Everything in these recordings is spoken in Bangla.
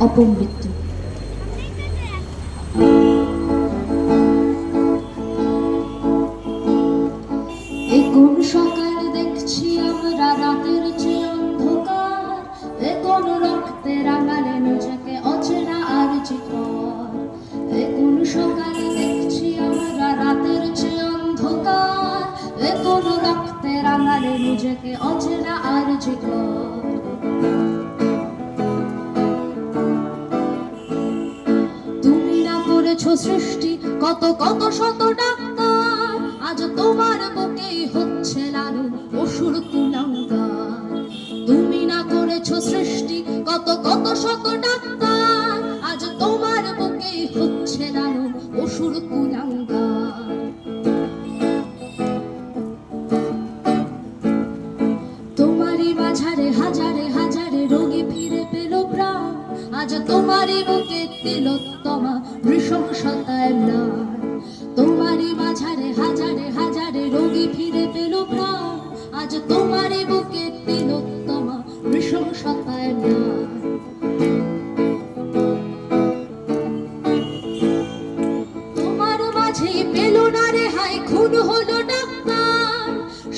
অপমৃত্যু। এই সকাল দেখছি আমরা, রাতের যে অন্ধকার। নিজেকে অচেনা আর চিকর। দেখছি আমরা, রাতের যে অন্ধকার। অচেনা আর সৃষ্টি, কত কত শত ডাক্তার। আজ তোমার বুকেই হচ্ছে লালন অসুর কুলাঙ্গার। তুমি না করেছ সৃষ্টি, কত কত শত ডাক্তার। আজ তোমার বুকেই হচ্ছে লালন অসুর কুলাঙ্গার। তোমারই মাঝারে হাজারে হাজারে রোগী ফিরে পেল প্রাণ। আজ তোমারই বুকে তিলোত্তমা নৃশংসতায় ম্লান তোমারই মাঝারে হাজারে হাজারে রোগী ফিরে পেল প্রাণ। আজ তোমারই বুকে তিলোত্তমা নৃশংসতায় ম্লান তোমার মাঝে পেল না রেহাই খুন হলো ডাক্তার।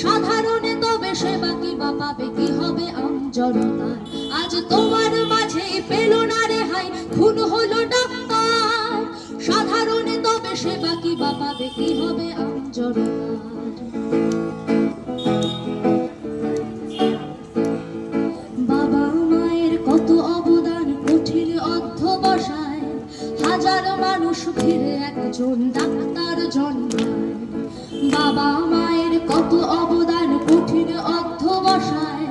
সাধারণে তবে সেবা বা পাবে কি হবে আমজনতার। আজ তোমার মাঝে পেল না রেহাই খুন হলো ডাক্তার। সাধারণে তবে সেবা কি বা পাবে কি হবে আমজনতার বাবা মায়ের কত অবদান কঠিন হাজার মানুষ একজন ডাক্তার জন্মায়। বাবা মায়ের কত অবদান কঠিন অধ্যবসায়,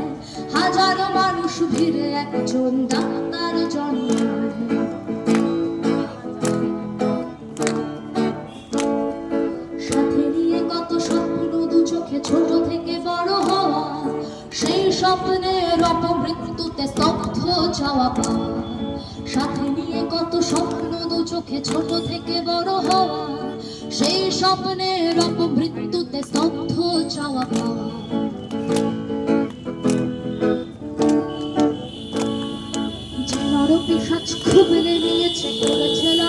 হাজার মানুষ ফিরে একজন ডাক্তার জন্মায়। স্বপ্নের অপমৃত্যুতে স্তব্ধ যাওয়া সাথে নিয়ে কত স্বপ্ন দু চোখে ছোট থেকে বড় হওয়া। সেই স্বপ্নের অপমৃত্যুতে স্তব্ধ যাওয়া পাওয়া যে নিয়েছে করেছে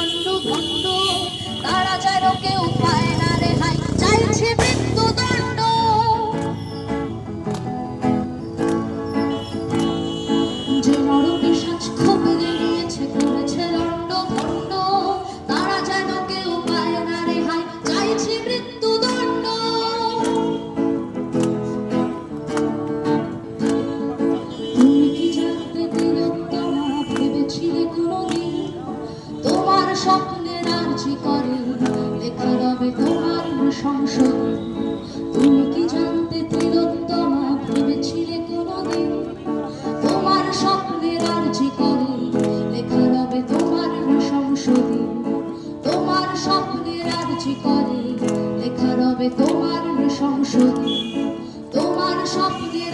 করে লেখা রবে তোমার সংসদ তুমি কি জানতে তিলোত্তমা ভেবেছিলে কোনোদিন? তোমার স্বপ্নের আর্জি করে লেখা রবে তোমার সংসদে তোমার স্বপ্নের আর্জি করে লেখা রবে তোমার সংসদে তোমার স্বপ্নের